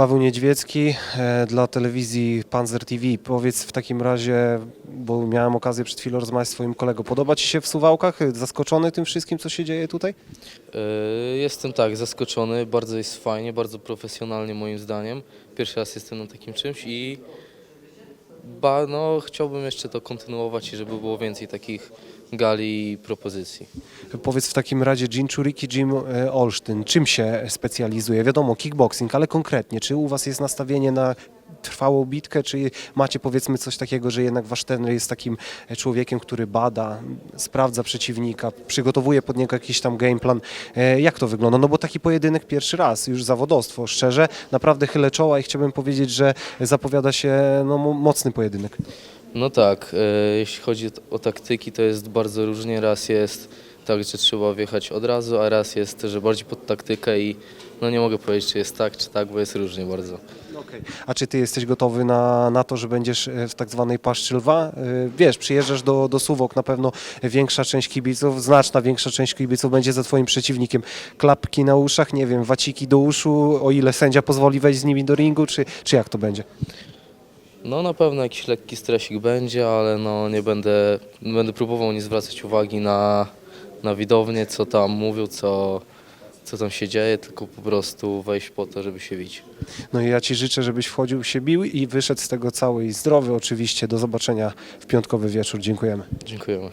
Paweł Niedźwiecki e, dla telewizji Panzer TV. Powiedz w takim razie, bo miałem okazję przed chwilą rozmawiać z Twoim kolegą. Podoba Ci się w Suwałkach? Zaskoczony tym wszystkim, co się dzieje tutaj? E, Jestem tak, zaskoczony, bardzo jest fajnie, bardzo profesjonalnie moim zdaniem. Pierwszy raz jestem na takim czymś i ba, no, chciałbym jeszcze to kontynuować i żeby było więcej takich gali i propozycji. Powiedz w takim razie Jim Czuriki, Jim e, Olsztyn. Czym się specjalizuje? Wiadomo, kickboxing, ale konkretnie, czy u Was jest nastawienie na trwałą bitkę, czy macie powiedzmy coś takiego, że jednak Wasz trener jest takim e, człowiekiem, który bada, sprawdza przeciwnika, przygotowuje pod niego jakiś tam gameplan. E, Jak to wygląda? No bo taki pojedynek pierwszy raz, już zawodowstwo, szczerze, naprawdę chylę czoła i chciałbym powiedzieć, że zapowiada się no, mo- mocny pojedynek. No tak, e, jeśli chodzi o taktyki, to jest bardzo różnie. Raz jest tak, że trzeba wjechać od razu, a raz jest, że bardziej pod taktykę i no nie mogę powiedzieć, czy jest tak, czy tak, bo jest różnie bardzo. Okej. A czy ty jesteś gotowy na, na to, że będziesz e, w tak zwanej paszczy lwa? E, Wiesz, przyjeżdżasz do, do Suwok, na pewno większa część kibiców, znaczna większa część kibiców będzie za twoim przeciwnikiem. Klapki na uszach, nie wiem, waciki do uszu, o ile sędzia pozwoli wejść z nimi do ringu, czy, czy jak to będzie? No na pewno jakiś lekki stresik będzie, ale no nie będę, będę próbował nie zwracać uwagi na, na widownię, co tam mówią, co, co tam się dzieje, tylko po prostu wejść po to, żeby się bić. No i ja ci życzę, żebyś wchodził, się bił i wyszedł z tego cały i zdrowy oczywiście. Do zobaczenia w piątkowy wieczór. Dziękujemy. Dziękujemy.